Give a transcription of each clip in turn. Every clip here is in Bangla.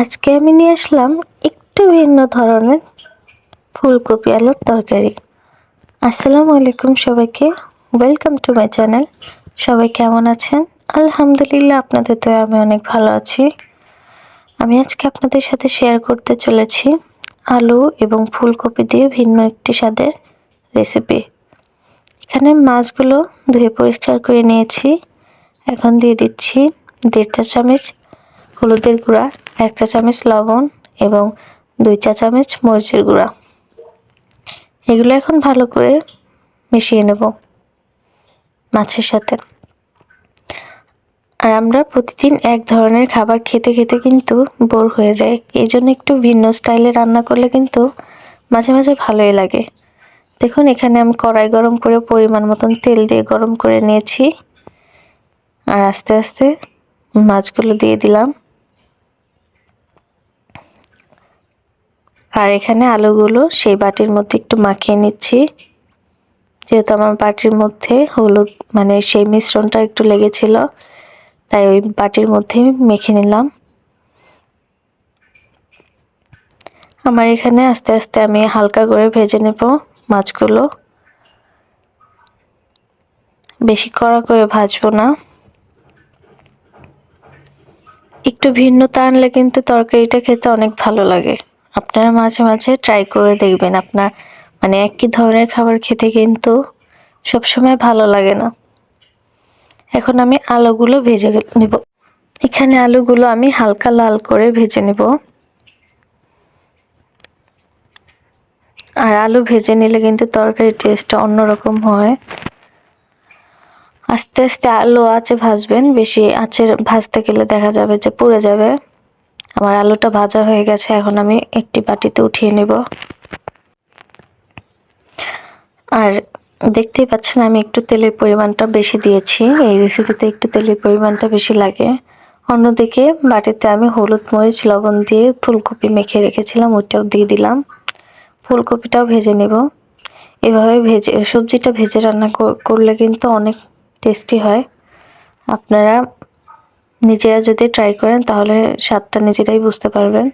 আজকে আমি নিয়ে আসলাম একটু ভিন্ন ধরনের ফুলকপি আলুর তরকারি। আসসালামু আলাইকুম সবাইকে। ওয়েলকাম টু মাই চ্যানেল সবাই কেমন আছেন? আলহামদুলিল্লাহ, আপনাদের তো আমি অনেক ভালো আছি। আমি আজকে আপনাদের সাথে শেয়ার করতে চলেছি আলু এবং ফুলকপি দিয়ে ভিন্ন একটি স্বাদের রেসিপি এখানে মাছগুলো ধুয়ে পরিষ্কার করে নিয়েছি। এখন দিয়ে দিচ্ছি দেড় চা চামচ হলুদের গুঁড়া। এক চা চামচ লবণ এবং দুই চা চামচ মরিচের গুঁড়া। এগুলো এখন ভালো করে মিশিয়ে নেব মাছের সাথে। আর আমরা প্রতিদিন এক ধরনের খাবার খেতে খেতে কিন্তু বোর হয়ে যায় এই জন্য একটু ভিন্ন স্টাইলে রান্না করলে কিন্তু মাঝে মাঝে ভালোই লাগে। দেখুন, এখানে আমি কড়াই গরম করে পরিমাণ মতন তেল দিয়ে গরম করে নিয়েছি। আর আস্তে আস্তে মাছগুলো দিয়ে দিলাম। আর এখানে আলুগুলো সেই বাটির মধ্যে একটু মাখিয়ে নিচ্ছি। যেহেতু আমার বাটির মধ্যে হলুদ মানে সেই মিশ্রণটা একটু লেগেছিল, তাই ওই বাটির মধ্যে মেখে নিলাম। আমার এখানে আস্তে আস্তে আমি হালকা করে ভেজে নেব মাছগুলো। বেশি কড়া করে ভাজবো না। একটু ভিন্নতা আনলে কিন্তু তরকারিটা খেতে অনেক ভালো লাগে। আপনারা মাঝে মাঝে ট্রাই করে দেখবেন আপনার মানে একই ধরনের খাবার খেতে কিন্তু সবসময় ভালো লাগে না। এখন আমি আলুগুলো ভেজে নেব। এখানে আলুগুলো আমি হালকা লাল করে ভেজে নেব। আর আলু ভেজে নিলে কিন্তু তরকারির টেস্টটা অন্যরকম হয়। আস্তে আস্তে আলু আঁচে ভাজবেন, বেশি আঁচের ভাজতে গেলে দেখা যাবে যে পুড়ে যাবে। আমার আলুটা ভাজা হয়ে গেছে, এখন আমি একটি বাটিতে উঠিয়ে নেব। আর দেখতেই পাচ্ছেন, আমি একটু তেলের পরিমাণটা বেশি দিয়েছি। এই রেসিপিতে একটু তেলের পরিমাণটা বেশি লাগে। অন্যদিকে বাটিতে আমি হলুদ মরিচ, লবণ দিয়ে ফুলকপি মেখে রেখেছিলাম, ওইটাও দিয়ে দিলাম। ফুলকপিটাও ভেজে নেব। এভাবে ভেজে, সবজিটা ভেজে রান্না করলে কিন্তু অনেক টেস্টি হয়। আপনারা নিজেরা যদি ট্রাই করেন, তাহলে স্বাদটা নিজেরাই বুঝতে পারবেন।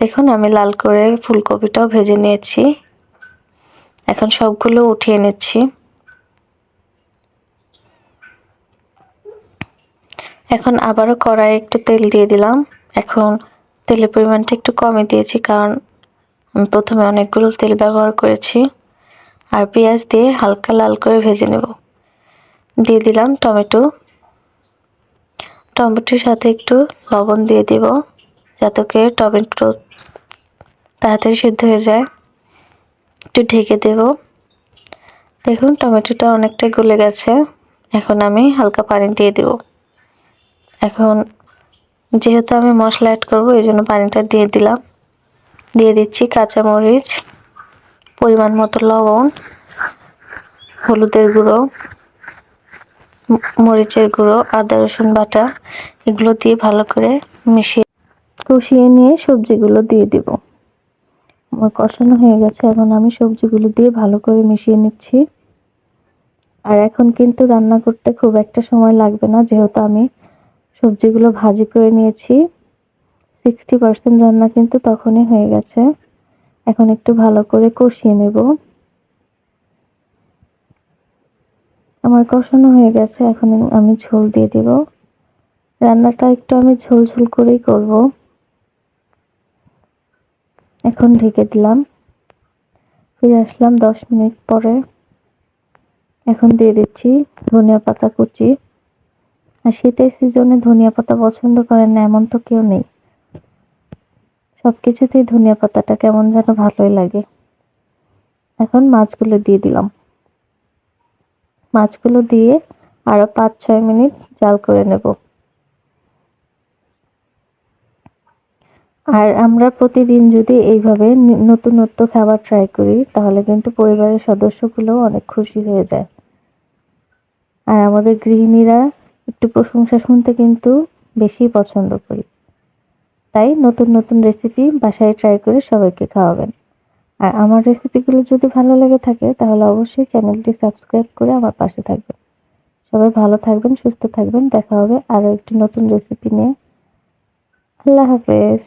দেখুন, আমি লাল করে ফুলকপিটাও ভেজে নিয়েছি। এখন সবগুলো উঠিয়ে নিচ্ছি। এখন আবারও কড়াই একটু তেল দিয়ে দিলাম। এখন তেলের পরিমাণটা একটু কমে দিয়েছি, কারণ আমি প্রথমে অনেকগুলো তেল ব্যবহার করেছি। আর পেঁয়াজ দিয়ে হালকা লাল করে ভেজে নেব। দিয়ে দিলাম টমেটো। টমেটোর সাথে একটু লবণ দিয়ে দিব যাতে টমেটো তাড়াতাড়ি সিদ্ধ হয়ে যায়। একটু ঢেকে দেব। দেখুন, টমেটোটা অনেকটা গলে গেছে। এখন আমি হালকা পানি দিয়ে দেব। এখন যেহেতু আমি মশলা অ্যাড করব, এই জন্য পানিটা দিয়ে দিলাম। দিয়ে দিচ্ছি কাঁচামরিচ, পরিমাণ মতো লবণ, হলুদের গুঁড়ো। মরিচের গুঁড়ো, আদা, রসুন বাটা, এগুলো দিয়ে ভালো করে মিশিয়ে কষিয়ে নিয়ে সবজিগুলো দিয়ে দিব। আমার কষানো হয়ে গেছে, এখন আমি সবজিগুলো দিয়ে ভালো করে মিশিয়ে নিচ্ছি। আর এখন কিন্তু রান্না করতে খুব একটা সময় লাগবে না, যেহেতু আমি সবজিগুলো ভাজি করে নিয়েছি। সিক্সটি পার্সেন্ট রান্না কিন্তু তখনই হয়ে গেছে। এখন একটু ভালো করে কষিয়ে নেব। আমার কষানো হয়ে গেছে, এখন আমি ঝোল দিয়ে দিব। রান্নাটা একটু আমি ঝোল ঝোল করেই করব। এখন ঢেকে দিলাম। ফিরে আসলাম দশ মিনিট পরে। এখন দিয়ে দিচ্ছি ধনিয়া পাতা কুচি। আর শীতের সিজনে ধনিয়া পাতা পছন্দ করেন না, এমন তো কেউ নেই। সব কিছুতেই ধনিয়া পাতাটা কেমন যেন ভালোই লাগে। এখন মাছগুলো দিয়ে দিলাম। মাছগুলো দিয়ে আরও পাঁচ ছয় মিনিট জাল করে নেব। আর আমরা প্রতিদিন যদি এইভাবে নতুনত্ব খাবার ট্রাই করি, তাহলে কিন্তু পরিবারের সদস্যগুলো অনেক খুশি হয়ে যায়। আর আমাদের গৃহিণীরা একটু প্রশংসা শুনতে কিন্তু বেশি পছন্দ করি। তাই নতুন নতুন রেসিপি বাসায় ট্রাই করে সবাইকে খাওয়াবেন। আর আমার রেসিপিগুলো যদি ভালো লেগে থাকে, তাহলে অবশ্যই চ্যানেলটি সাবস্ক্রাইব করে আমার পাশে থাকবেন। সবাই ভালো থাকবেন, সুস্থ থাকবেন। দেখা হবে আরও একটি নতুন রেসিপি নিয়ে। আল্লাহ হাফেজ।